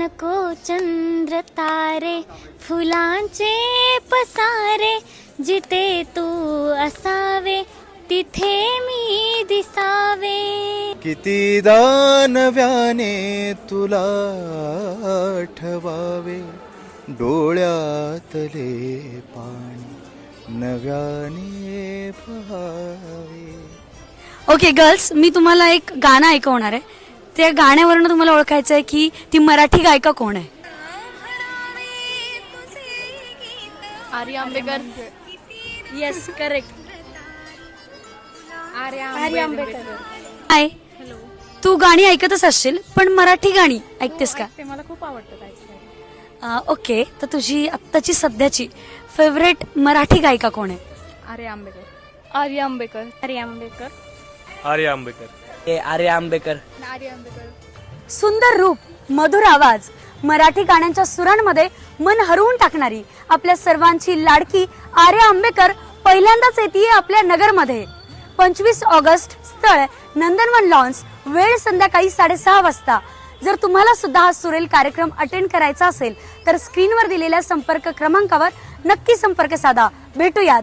नको चंद्र तारे फुलांचे पसारे जिथे तू असावे तिथे मी दिसावे. किती दानव्याने तुला ठवावे डोळ्यातले पाणी नव्याने पहावे ओके गर्ल्स मी तुम्हाला एक गाणं ऐकवणार आहे. त्या गाण्यावरनं तुम्हाला ओळखायचं आहे की ती मराठी गायिका कोण आहे? आर्या आंबेकर येस करेक्ट आर्या आंबेकर हाय. तू गाणी ऐकतच असशील पण मराठी गाणी ऐकतेस का? ते मला खूप ऐकायला अं, ओके. तर तुझी आत्ताची सध्याची फेवरेट मराठी गायिका कोण आहे? आर्या आंबेकर आर्या आंबेकर आर्या आंबेकर आर्य आंबेकर हे आर्य आंबेकर. सुंदर रूप मधुर आवाज मराठी गाण्यांच्या सुरांमध्ये मन हरवून टाकणारी आपल्या सर्वांची लाडकी आर्या आंबेकर पहिल्यांदाच येते आपल्या नगरमध्ये. पंचवीस ऑगस्ट स्थळ नंदनवन लॉन्स वेळ संध्याकाळी साडेसहा वाजता. जर तुम्हाला सुद्धा हा सुरेल कार्यक्रम अटेंड करायचा असेल तर स्क्रीनवर दिलेल्या संपर्क क्रमांकावर नक्की संपर्क साधा. भेटूयात.